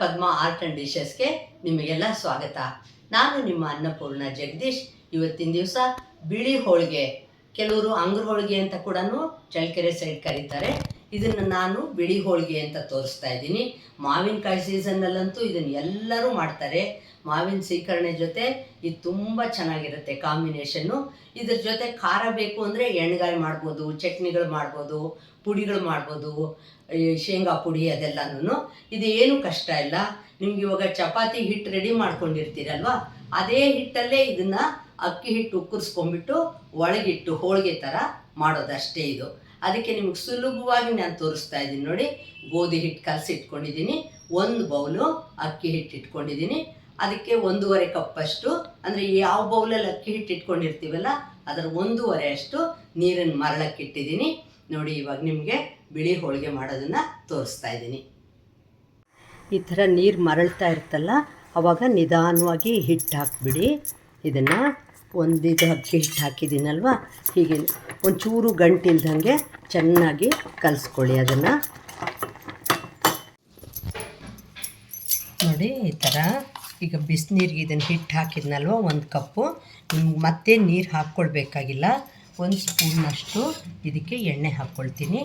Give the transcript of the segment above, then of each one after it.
Padma art and ಡಿಶಸ್ಗೆ ನಿಮಗೆಲ್ಲ ಸ್ವಾಗತ. ನಾನು ನಿಮ್ಮ ಅನ್ನಪೂರ್ಣ ಜಗದೀಶ್. ಇವತ್ತಿನ ದಿವಸ ಬಿಳಿ ಹೋಳಿಗೆ, ಕೆಲವರು ಅಂಗ್ರ ಹೋಳಿಗೆ ಅಂತ ಕೂಡ ಚಳ್ಳಕೆರೆ ಸೈಡ್ ಕರೀತಾರೆ. ಇದನ್ನು ನಾನು ಬಿಳಿ ಹೋಳಿಗೆ ಅಂತ ತೋರಿಸ್ತಾ ಇದ್ದೀನಿ. ಮಾವಿನಕಾಯಿ ಸೀಸನ್ನಲ್ಲಂತೂ ಇದನ್ನು ಎಲ್ಲರೂ ಮಾಡ್ತಾರೆ. ಮಾವಿನ ಸೀಕರಣೆ ಜೊತೆ ಇದು ತುಂಬ ಚೆನ್ನಾಗಿರುತ್ತೆ ಕಾಂಬಿನೇಷನ್ನು. ಇದ್ರ ಜೊತೆ ಖಾರ ಬೇಕು ಅಂದರೆ ಎಣ್ಗಾಯಿ ಮಾಡ್ಬೋದು, ಚಟ್ನಿಗಳು ಮಾಡ್ಬೋದು, ಪುಡಿಗಳು ಮಾಡ್ಬೋದು ಶೇಂಗಾ ಪುಡಿ ಅದೆಲ್ಲನೂ ಇದು ಏನು ಕಷ್ಟ ಇಲ್ಲ. ನಿಮ್ಗೆ ಇವಾಗ ಚಪಾತಿ ಹಿಟ್ಟು ರೆಡಿ ಮಾಡ್ಕೊಂಡಿರ್ತೀರಲ್ವ? ಅದೇ ಹಿಟ್ಟಲ್ಲೇ ಇದನ್ನು ಅಕ್ಕಿ ಹಿಟ್ಟು ಉಕ್ಕರಿಸ್ಕೊಂಡ್ಬಿಟ್ಟು ಒಳಗಿಟ್ಟು ಹೋಳಿಗೆ ಥರ ಮಾಡೋದಷ್ಟೇ ಇದು. ಅದಕ್ಕೆ ನಿಮಗೆ ಸುಲಭವಾಗಿ ನಾನು ತೋರಿಸ್ತಾ ಇದ್ದೀನಿ ನೋಡಿ. ಗೋಧಿ ಹಿಟ್ಟು ಕಲಸಿಟ್ಕೊಂಡಿದ್ದೀನಿ ಒಂದು ಬೌಲು ಅಕ್ಕಿ ಹಿಟ್ಟು ಇಟ್ಕೊಂಡಿದ್ದೀನಿ. ಅದಕ್ಕೆ ಒಂದೂವರೆ ಕಪ್ಪಷ್ಟು ಅಂದರೆ ಯಾವ ಬೌಲಲ್ಲಿ ಅಕ್ಕಿ ಹಿಟ್ಟು ಇಟ್ಕೊಂಡಿರ್ತೀವಲ್ಲ, ಅದರ ಒಂದೂವರೆ ಅಷ್ಟು ನೀರನ್ನು ಮರಳಕ್ಕೆ ಇಟ್ಟಿದ್ದೀನಿ. ನೋಡಿ, ಇವಾಗ ನಿಮಗೆ ಬಿಳಿ ಹೋಳಿಗೆ ಮಾಡೋದನ್ನು ತೋರಿಸ್ತಾ ಇದ್ದೀನಿ. ಈ ಥರ ನೀರು ಮರಳ್ತಾ ಇರ್ತಲ್ಲ ಆವಾಗ ನಿಧಾನವಾಗಿ ಹಿಟ್ಟು ಹಾಕ್ಬಿಡಿ. ಇದನ್ನು ಒಂದಿದು ಅಕ್ಕಿ ಹಿಟ್ಟು ಹಾಕಿದ್ದೀನಲ್ವ? ಹೀಗೆ ಒಂಚೂರು ಗಂಟಿಲ್ದಂಗೆ ಚೆನ್ನಾಗಿ ಕಲಿಸ್ಕೊಳ್ಳಿ ಅದನ್ನು. ನೋಡಿ, ಈ ಥರ ಈಗ ಬಿಸಿನೀರಿಗೆ ಇದನ್ನು ಹಿಟ್ಟು ಹಾಕಿದ್ನಲ್ವ, ಒಂದು ಕಪ್ಪು. ನಿಮ್ಗೆ ಮತ್ತೆ ನೀರು ಹಾಕ್ಕೊಳ್ಬೇಕಾಗಿಲ್ಲ ಒಂದು ಸ್ಪೂನಷ್ಟು ಇದಕ್ಕೆ ಎಣ್ಣೆ ಹಾಕ್ಕೊಳ್ತೀನಿ.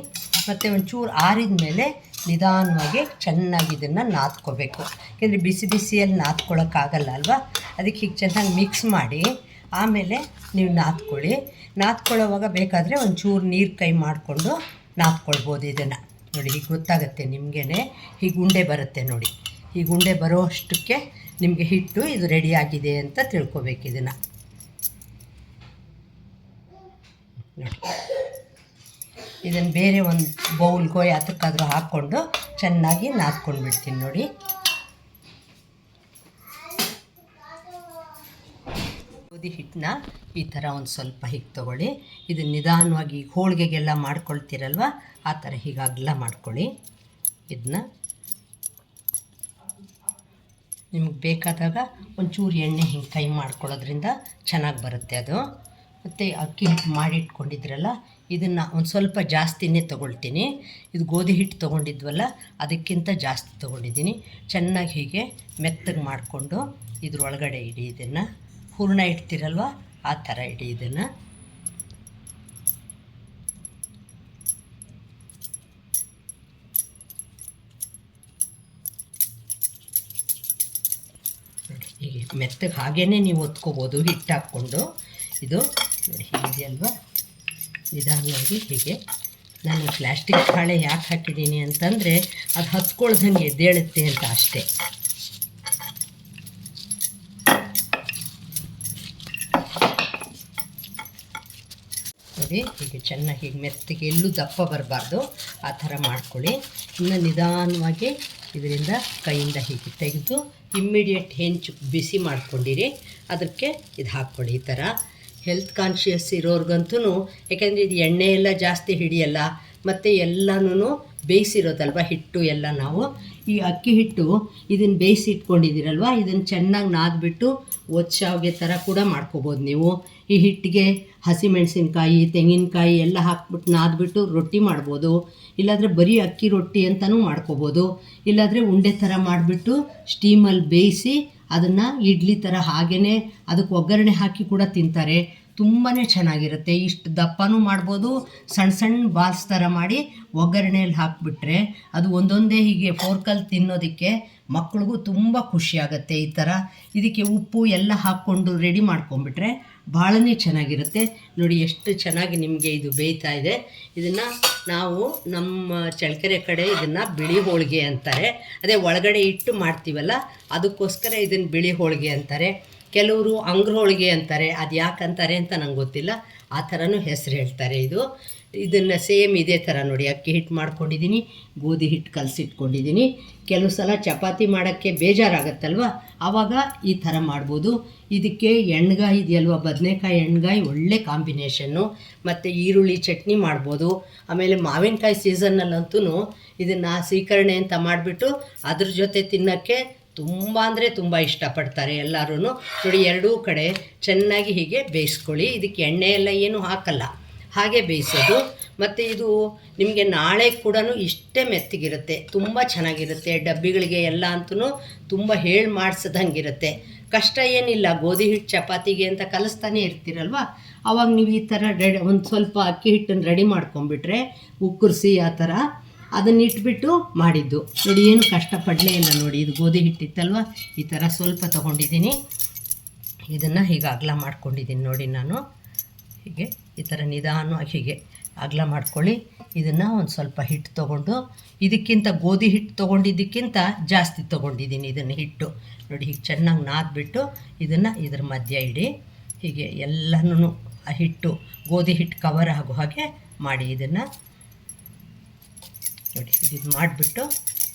ಮತ್ತು ಒಂಚೂರು ಆರಿದ ಮೇಲೆ ನಿಧಾನವಾಗಿ ಚೆನ್ನಾಗಿ ಇದನ್ನು ನಾದ್ಕೋಬೇಕು. ಯಾಕೆಂದರೆ ಬಿಸಿ ಬಿಸಿಯಲ್ಲಿ ನಾದ್ಕೊಳ್ಳೋಕ್ಕಾಗಲ್ಲ ಅಲ್ವಾ? ಅದಕ್ಕೆ ಹೀಗೆ ಚೆನ್ನಾಗಿ ಮಿಕ್ಸ್ ಮಾಡಿ ಆಮೇಲೆ ನೀವು ನಾದ್ಕೊಳ್ಳಿ. ನಾದ್ಕೊಳ್ಳೋವಾಗ ಬೇಕಾದರೆ ಒಂಚೂರು ನೀರು ಕೈ ಮಾಡಿಕೊಂಡು ನಾದ್ಕೊಳ್ಬೋದು ಇದನ್ನು. ನೋಡಿ, ಹೀಗೆ ಗೊತ್ತಾಗುತ್ತೆ ನಿಮಗೇ ಹೀಗೆ ಉಂಡೆ ಬರುತ್ತೆ ನೋಡಿ. ಈ ಉಂಡೆ ಬರೋ ಅಷ್ಟಕ್ಕೆ ನಿಮಗೆ ಹಿಟ್ಟು ಇದು ರೆಡಿಯಾಗಿದೆ ಅಂತ ತಿಳ್ಕೊಬೇಕು ಇದನ್ನು. ಇದನ್ನು ಬೇರೆ ಒಂದು ಬೌಲ್ಗೋ ಯಾತಕ್ಕಾದರೂ ಹಾಕ್ಕೊಂಡು ಚೆನ್ನಾಗಿ ನಾದ್ಕೊಂಡು ಬಿಡ್ತೀನಿ ನೋಡಿ. ಗೋಧಿ ಹಿಟ್ಟನ್ನ ಈ ಥರ ಒಂದು ಸ್ವಲ್ಪ ಹೀಗೆ ತೊಗೊಳ್ಳಿ. ಇದು ನಿಧಾನವಾಗಿ ಹೋಳಿಗೆಗೆಲ್ಲ ಮಾಡ್ಕೊಳ್ತೀರಲ್ವ? ಆ ಥರ ಹೀಗೆ ಅಗಲ ಮಾಡ್ಕೊಳ್ಳಿ. ಇದನ್ನ ನಿಮಗೆ ಬೇಕಾದಾಗ ಒಂಚೂರು ಎಣ್ಣೆ ಹಿಂಗೆ ಕೈ ಮಾಡ್ಕೊಳ್ಳೋದ್ರಿಂದ ಚೆನ್ನಾಗಿ ಬರುತ್ತೆ ಅದು. ಮತ್ತು ಅಕ್ಕಿ ಹಿಟ್ಟು ಮಾಡಿಟ್ಕೊಂಡಿದ್ರಲ್ಲ, ಇದನ್ನು ಒಂದು ಸ್ವಲ್ಪ ಜಾಸ್ತಿನೇ ತೊಗೊಳ್ತೀನಿ. ಇದು ಗೋಧಿ ಹಿಟ್ಟು ತೊಗೊಂಡಿದ್ವಲ್ಲ, ಅದಕ್ಕಿಂತ ಜಾಸ್ತಿ ತೊಗೊಂಡಿದ್ದೀನಿ. ಚೆನ್ನಾಗಿ ಹೀಗೆ ಮೆತ್ತಗೆ ಮಾಡಿಕೊಂಡು ಇದ್ರೊಳಗಡೆ ಇಡಿ ಇದನ್ನು. ಹೂರ್ಣ ಇಡ್ತಿರಲ್ವ? ಆ ಥರ ಇಡಿ ಇದನ್ನು. ಹೀಗೆ ಮೆತ್ತಗೆ ಹಾಗೇ ನೀವು ಒತ್ಕೋಬೋದು, ಹಿಟ್ಟು ಹಾಕ್ಕೊಂಡು. ಇದು ನೋಡಿ ಹೀಗಿದೆಯಲ್ವ ನಿಧಾನವಾಗಿ ಹೀಗೆ. ನಾನು ಪ್ಲ್ಯಾಸ್ಟಿಕ್ ಹಾಳೆ ಯಾಕೆ ಹಾಕಿದ್ದೀನಿ ಅಂತಂದರೆ ಅದು ಹತ್ಕೊಳ್ದಂಗೆ ಎದ್ದೇಳುತ್ತೆ ಅಂತ ಅಷ್ಟೇ. ನೋಡಿ ಹೀಗೆ ಚೆನ್ನಾಗಿ ಹೀಗೆ ಮೆತ್ತಗೆ ಎಲ್ಲೂ ದಪ್ಪ ಬರಬಾರ್ದು. ಆ ಥರ ಮಾಡ್ಕೊಳ್ಳಿ. ಇನ್ನು ನಿಧಾನವಾಗಿ ಇದರಿಂದ ಕೈಯಿಂದ ಹೀಗೆ ತೆಗೆದು ಇಮ್ಮಿಡಿಯೇಟ್ ಹೆಂಚು ಬಿಸಿ ಮಾಡ್ಕೊಂಡಿರಿ. ಅದಕ್ಕೆ ಇದು ಹಾಕ್ಕೊಳ್ಳಿ ಈ ಥರ. ಹೆಲ್ತ್ ಕಾನ್ಷಿಯಸ್ ಇರೋರ್ಗಂತೂ ಯಾಕೆಂದರೆ ಇದು ಎಣ್ಣೆ ಎಲ್ಲ ಜಾಸ್ತಿ ಹಿಡಿಯಲ್ಲ, ಮತ್ತು ಎಲ್ಲನೂ ಬೇಯಿಸಿರೋದಲ್ವ ಹಿಟ್ಟು ಎಲ್ಲ ನಾವು. ಈ ಅಕ್ಕಿ ಹಿಟ್ಟು ಇದನ್ನು ಬೇಯಿಸಿ ಇಟ್ಕೊಂಡಿದ್ದೀರಲ್ವ? ಇದನ್ನು ಚೆನ್ನಾಗಿ ನಾದ್ಬಿಟ್ಟು ಒಚ್ಚಾವ್ಗೆ ಥರ ಕೂಡ ಮಾಡ್ಕೋಬೋದು ನೀವು. ಈ ಹಿಟ್ಟಿಗೆ ಹಸಿಮೆಣಸಿನ್ಕಾಯಿ, ತೆಂಗಿನಕಾಯಿ ಎಲ್ಲ ಹಾಕ್ಬಿಟ್ಟು ನಾದ್ಬಿಟ್ಟು ರೊಟ್ಟಿ ಮಾಡ್ಬೋದು. ಇಲ್ಲಾಂದರೆ ಬರೀ ಅಕ್ಕಿ ರೊಟ್ಟಿ ಅಂತಲೂ ಮಾಡ್ಕೋಬೋದು. ಇಲ್ಲಾಂದರೆ ಉಂಡೆ ಥರ ಮಾಡಿಬಿಟ್ಟು ಸ್ಟೀಮಲ್ಲಿ ಬೇಯಿಸಿ ಅದನ್ನು ಇಡ್ಲಿ ಥರ ಹಾಗೇ ಅದಕ್ಕೆ ಒಗ್ಗರಣೆ ಹಾಕಿ ಕೂಡ ತಿಂತಾರೆ. ತುಂಬಾ ಚೆನ್ನಾಗಿರುತ್ತೆ. ಇಷ್ಟು ದಪ್ಪನೂ ಮಾಡ್ಬೋದು ಸಣ್ಣ ಸಣ್ಣ ಬಾಲ್ಸ್ ಥರ ಮಾಡಿ ಒಗ್ಗರಣೆಯಲ್ಲಿ ಹಾಕಿಬಿಟ್ರೆ ಅದು ಒಂದೊಂದೇ ಹೀಗೆ ಫೋರ್ಕಲ್ಲಿ ತಿನ್ನೋದಕ್ಕೆ ಮಕ್ಳಿಗೂ ತುಂಬ ಖುಷಿಯಾಗುತ್ತೆ ಈ ಥರ ಇದಕ್ಕೆ ಉಪ್ಪು ಎಲ್ಲ ಹಾಕ್ಕೊಂಡು ರೆಡಿ ಮಾಡ್ಕೊಂಬಿಟ್ರೆ ಭಾಳನೇ ಚೆನ್ನಾಗಿರುತ್ತೆ. ನೋಡಿ ಎಷ್ಟು ಚೆನ್ನಾಗಿ ನಿಮಗೆ ಇದು ಬೇಯ್ತಾ ಇದೆ. ಇದನ್ನು ನಾವು ನಮ್ಮ ಚಳಕೆರೆ ಕಡೆ ಇದನ್ನು ಬಿಳಿ ಹೋಳಿಗೆ ಅಂತಾರೆ. ಅದೇ ಒಳಗಡೆ ಇಟ್ಟು ಮಾಡ್ತೀವಲ್ಲ, ಅದಕ್ಕೋಸ್ಕರ ಇದನ್ನು ಬಿಳಿ ಹೋಳಿಗೆ ಅಂತಾರೆ. ಕೆಲವರು ಅಂಗ್ರ ಹೋಳಿಗೆ ಅಂತಾರೆ, ಅದು ಯಾಕಂತಾರೆ ಅಂತ ನಂಗೆ ಗೊತ್ತಿಲ್ಲ. ಆ ಥರನೂ ಹೆಸರು ಹೇಳ್ತಾರೆ ಇದು. ಇದನ್ನು ಸೇಮ್ ಇದೇ ಥರ ನೋಡಿ, ಅಕ್ಕಿ ಹಿಟ್ಟು ಮಾಡ್ಕೊಂಡಿದ್ದೀನಿ ಗೋಧಿ ಹಿಟ್ಟು ಕಲಸಿಟ್ಕೊಂಡಿದ್ದೀನಿ ಕೆಲವು ಸಲ ಚಪಾತಿ ಮಾಡೋಕ್ಕೆ ಬೇಜಾರಾಗತ್ತಲ್ವ? ಆವಾಗ ಈ ಥರ ಮಾಡ್ಬೋದು. ಇದಕ್ಕೆ ಎಣ್ಗಾಯಿ ಇದೆಯಲ್ವ? ಬದನೆಕಾಯಿ ಎಣ್ಗಾಯಿ ಒಳ್ಳೆ ಕಾಂಬಿನೇಷನ್ನು. ಮತ್ತು ಈರುಳ್ಳಿ ಚಟ್ನಿ ಮಾಡ್ಬೋದು. ಆಮೇಲೆ ಮಾವಿನಕಾಯಿ ಸೀಸನ್ನಲ್ಲಂತೂ ಇದನ್ನು ಸೀಕರಣೆ ಅಂತ ಮಾಡಿಬಿಟ್ಟು ಅದ್ರ ಜೊತೆ ತಿನ್ನೋಕ್ಕೆ ತುಂಬ ಅಂದರೆ ತುಂಬ ಇಷ್ಟಪಡ್ತಾರೆ ಎಲ್ಲರೂ ನೋಡಿ, ಎರಡೂ ಕಡೆ ಚೆನ್ನಾಗಿ ಹೀಗೆ ಬೇಯಿಸ್ಕೊಳ್ಳಿ. ಇದಕ್ಕೆ ಎಣ್ಣೆ ಎಲ್ಲ ಏನೂ ಹಾಕಲ್ಲ. ಹಾಗೆ ಬೇಯಿಸೋದು. ಮತ್ತು ಇದು ನಿಮಗೆ ನಾಳೆ ಕೂಡ ಇಷ್ಟೇ ಮೆತ್ತಗಿರುತ್ತೆ. ತುಂಬ ಚೆನ್ನಾಗಿರುತ್ತೆ. ಡಬ್ಬಿಗಳಿಗೆ ಎಲ್ಲ ಅಂತೂ ತುಂಬ ಹೇಳಿ ಮಾಡಿಸ್ದಂಗಿರುತ್ತೆ. ಕಷ್ಟ ಏನಿಲ್ಲ. ಗೋಧಿ ಹಿಟ್ಟು ಚಪಾತಿಗೆ ಅಂತ ಕಲಿಸ್ತಾನೆ ಇರ್ತೀರಲ್ವ? ಅವಾಗ ನೀವು ಈ ಥರ ರೆಡಿ, ಒಂದು ಸ್ವಲ್ಪ ಅಕ್ಕಿ ಹಿಟ್ಟನ್ನು ರೆಡಿ ಮಾಡ್ಕೊಂಬಿಟ್ರೆ ಉಕ್ಕುರಿಸಿ ಆ ಥರ ಅದನ್ನ ಇಟ್ಬಿಟ್ಟು ಮಾಡಿದ್ದು. ನೋಡಿ, ಏನು ಕಷ್ಟಪಡಲೇ ಇಲ್ಲ ನೋಡಿ, ಇದು ಗೋಧಿ ಹಿಟ್ಟಿತ್ತಲ್ವ? ಈ ಥರ ಸ್ವಲ್ಪ ತಗೊಂಡಿದ್ದೀನಿ. ಇದನ್ನು ಹೀಗೆ ಅಗಲ ಮಾಡ್ಕೊಂಡಿದ್ದೀನಿ ನೋಡಿ ನಾನು. ಹೀಗೆ, ಈ ಥರ ನಿಧಾನವಾಗಿ ಹೀಗೆ ಅಗಲ ಮಾಡ್ಕೊಳ್ಳಿ. ಇದನ್ನು ಒಂದು ಸ್ವಲ್ಪ ಹಿಟ್ಟು ತೊಗೊಂಡು, ಇದಕ್ಕಿಂತ ಗೋಧಿ ಹಿಟ್ಟು ತೊಗೊಂಡಿದ್ದಕ್ಕಿಂತ ಜಾಸ್ತಿ ತೊಗೊಂಡಿದ್ದೀನಿ ಇದನ್ನು ಹಿಟ್ಟು. ನೋಡಿ, ಹೀಗೆ ಚೆನ್ನಾಗಿ ನಾದ್ಬಿಟ್ಟು ಇದನ್ನು ಇದ್ರ ಮಧ್ಯ ಇಡಿ. ಹೀಗೆ ಎಲ್ಲನೂ ಆ ಹಿಟ್ಟು, ಗೋಧಿ ಹಿಟ್ಟು ಕವರ್ ಆಗೋ ಹಾಗೆ ಮಾಡಿ ಇದನ್ನು ನೋಡಿ ಇದು ಮಾಡಿಬಿಟ್ಟು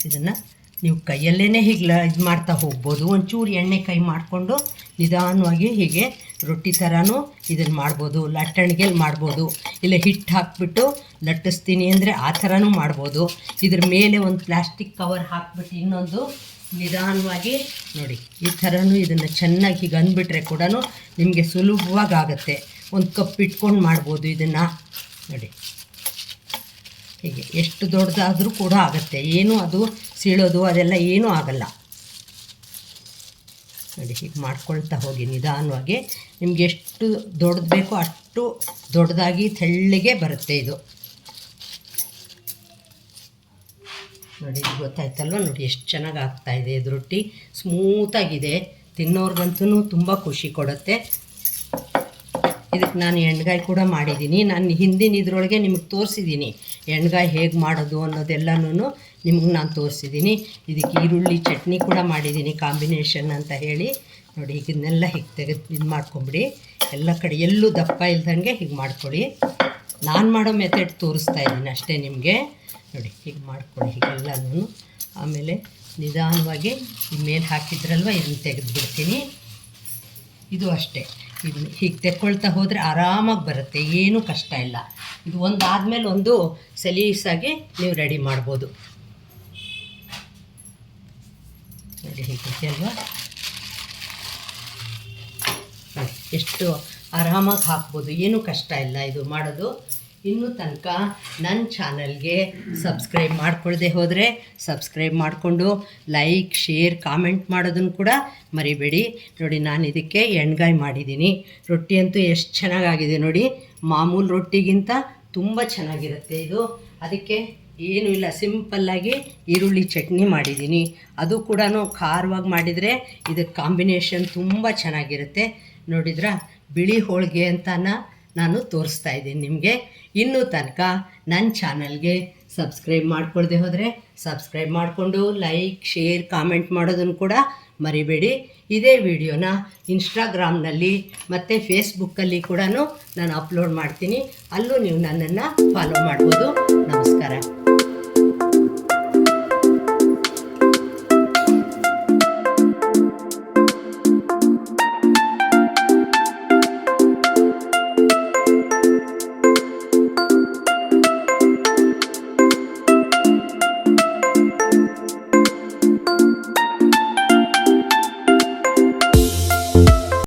ಇದನ್ನು ನೀವು ಕೈಯಲ್ಲೇ ಹೀಗೆ ಇದು ಮಾಡ್ತಾ ಹೋಗ್ಬೋದು. ಒಂಚೂರು ಎಣ್ಣೆ ಕೈ ಮಾಡಿಕೊಂಡು ನಿಧಾನವಾಗಿ ಹೀಗೆ ರೊಟ್ಟಿ ಥರನೂ ಇದನ್ನು ಮಾಡ್ಬೋದು ಲಟ್ಟಣಿಗೆಲ್ಲಿ ಮಾಡ್ಬೋದು. ಇಲ್ಲ ಹಿಟ್ಟು ಹಾಕ್ಬಿಟ್ಟು ಲಟ್ಟಿಸ್ತೀನಿ ಅಂದರೆ ಆ ಥರನೂ ಮಾಡ್ಬೋದು. ಇದ್ರ ಮೇಲೆ ಒಂದು ಪ್ಲಾಸ್ಟಿಕ್ ಕವರ್ ಹಾಕ್ಬಿಟ್ಟು ಇನ್ನೊಂದು ನಿಧಾನವಾಗಿ ನೋಡಿ, ಈ ಥರನೂ ಇದನ್ನು ಚೆನ್ನಾಗಿ ಹೀಗೆ ಅಂದ್ಬಿಟ್ರೆ ಕೂಡ ನಿಮಗೆ ಸುಲಭವಾಗಿ ಆಗುತ್ತೆ. ಒಂದು ಕಪ್ ಇಟ್ಕೊಂಡು ಮಾಡ್ಬೋದು ಇದನ್ನು. ನೋಡಿ. ಹೀಗೆ ಎಷ್ಟು ದೊಡ್ಡದಾದರೂ ಕೂಡ ಆಗುತ್ತೆ. ಏನು ಅದು ಸೀಳೋದು, ಅದೆಲ್ಲ ಏನೂ ಆಗಲ್ಲ. ನೋಡಿ, ಹೀಗೆ ಮಾಡ್ಕೊಳ್ತಾ ಹೋಗಿ ನಿಧಾನವಾಗಿ. ನಿಮ್ಗೆ ಎಷ್ಟು ದೊಡ್ಡದು ಬೇಕೋ ಅಷ್ಟು ದೊಡ್ಡದಾಗಿ ತೆಳ್ಳಗೆ ಬರುತ್ತೆ ಇದು. ನೋಡಿ, ಇದು ಗೊತ್ತಾಯ್ತಲ್ವ? ನೋಡಿ, ಎಷ್ಟು ಚೆನ್ನಾಗಿ ಆಗ್ತಾಯಿದೆ ಇದೆ ರೊಟ್ಟಿ ಸ್ಮೂತಾಗಿದೆ. ತಿನ್ನೋರ್ಗಂತೂ ತುಂಬ ಖುಷಿ ಕೊಡುತ್ತೆ. ಇದಕ್ಕೆ ನಾನು ಎಣ್ಗಾಯಿ ಕೂಡ ಮಾಡಿದ್ದೀನಿ ನಾನು ಹಿಂದಿನ ಇದರೊಳಗೆ ನಿಮಗೆ ತೋರಿಸಿದ್ದೀನಿ ಎಣ್ಗಾಯಿ ಹೇಗೆ ಮಾಡೋದು ಅನ್ನೋದೆಲ್ಲನೂ ನಿಮಗೆ ನಾನು ತೋರಿಸಿದ್ದೀನಿ ಇದಕ್ಕೆ ಈರುಳ್ಳಿ, ಚಟ್ನಿ ಕೂಡ ಮಾಡಿದ್ದೀನಿ ಕಾಂಬಿನೇಷನ್ ಅಂತ ಹೇಳಿ. ನೋಡಿ, ಇದನ್ನೆಲ್ಲ ಹೀಗೆ ತೆಗೆದು ಇದು ಮಾಡ್ಕೊಂಬಿಡಿ. ಎಲ್ಲ ಕಡೆ ಎಲ್ಲೂ ದಪ್ಪ ಇಲ್ದಂಗೆ ಹೀಗೆ ಮಾಡ್ಕೊಳ್ಳಿ ನಾನು ಮಾಡೋ ಮೆಥಡ್ ತೋರಿಸ್ತಾ ಇದ್ದೀನಿ ಅಷ್ಟೇ ನಿಮಗೆ. ನೋಡಿ, ಹೀಗೆ ಮಾಡ್ಕೊಳ್ಳಿ ಹೀಗೆಲ್ಲನೂ ಆಮೇಲೆ ನಿಧಾನವಾಗಿ ಈ ಮೇಲೆ ಹಾಕಿದ್ರಲ್ವ ಇದನ್ನು ತೆಗೆದುಬಿಡ್ತೀನಿ. ಇದು ಅಷ್ಟೇ. ಇದನ್ನ ಹೀಗೆ ತೆಕ್ಕೊಳ್ತಾ ಹೋದರೆ ಆರಾಮಾಗಿ ಬರುತ್ತೆ. ಏನೂ ಕಷ್ಟ ಇಲ್ಲ. ಇದು ಒಂದು ಆದಮೇಲೆ ಒಂದು ಸಲೀಸಾಗಿ ನೀವು ರೆಡಿ ಮಾಡ್ಬೋದು. ನೋಡಿ ಹೀಗೆ ಅಲ್ವಾ? ಎಷ್ಟು ಆರಾಮಾಗಿ ಹಾಕ್ಬೋದು. ಏನೂ ಕಷ್ಟ ಇಲ್ಲ ಇದು ಮಾಡೋದು. ಇನ್ನೂ ತನಕ ನನ್ನ ಚಾನಲ್ಗೆ ಸಬ್ಸ್ಕ್ರೈಬ್ ಮಾಡ್ಕೊಳ್ಳದೆ ಹೋದರೆ ಸಬ್ಸ್ಕ್ರೈಬ್ ಮಾಡಿಕೊಂಡು ಲೈಕ್, ಶೇರ್, ಕಾಮೆಂಟ್ ಮಾಡೋದನ್ನು ಕೂಡ ಮರಿಬೇಡಿ. ನೋಡಿ, ನಾನು ಇದಕ್ಕೆ ಎಣ್ಗಾಯಿ ಮಾಡಿದ್ದೀನಿ ರೊಟ್ಟಿ ಅಂತೂ ಎಷ್ಟು ಚೆನ್ನಾಗಾಗಿದೆ ನೋಡಿ. ಮಾಮೂಲು ರೊಟ್ಟಿಗಿಂತ ತುಂಬ ಚೆನ್ನಾಗಿರುತ್ತೆ ಇದು. ಅದಕ್ಕೆ ಏನೂ ಇಲ್ಲ, ಸಿಂಪಲ್ಲಾಗಿ ಈರುಳ್ಳಿ ಚಟ್ನಿ ಮಾಡಿದ್ದೀನಿ ಅದು ಕೂಡ ಖಾರವಾಗಿ ಮಾಡಿದರೆ ಇದಕ್ಕೆ ಕಾಂಬಿನೇಷನ್ ತುಂಬ ಚೆನ್ನಾಗಿರುತ್ತೆ. ನೋಡಿದ್ರಾ? ಬಿಳಿ ಹೋಳಿಗೆ ಅಂತನ ನಾನು ತೋರಿಸ್ತಾ ಇದ್ದೀನಿ ನಿಮಗೆ. ಇನ್ನೂ ತನಕ ನನ್ನ ಚಾನಲ್ಗೆ ಸಬ್ಸ್ಕ್ರೈಬ್ ಮಾಡ್ಕೊಳ್ದೆ ಹೋದರೆ ಸಬ್ಸ್ಕ್ರೈಬ್ ಮಾಡಿಕೊಂಡು ಲೈಕ್, ಶೇರ್, ಕಾಮೆಂಟ್ ಮಾಡೋದನ್ನು ಕೂಡ ಮರಿಬೇಡಿ. ಇದೇ ವಿಡಿಯೋನ ಇನ್ಸ್ಟಾಗ್ರಾಮ್ನಲ್ಲಿ ಮತ್ತು ಫೇಸ್ಬುಕ್ಕಲ್ಲಿ ಕೂಡ ನಾನು ಅಪ್ಲೋಡ್ ಮಾಡ್ತೀನಿ. ಅಲ್ಲೂ ನೀವು ನನ್ನನ್ನು ಫಾಲೋ ಮಾಡ್ಬೋದು. ನಮಸ್ಕಾರ.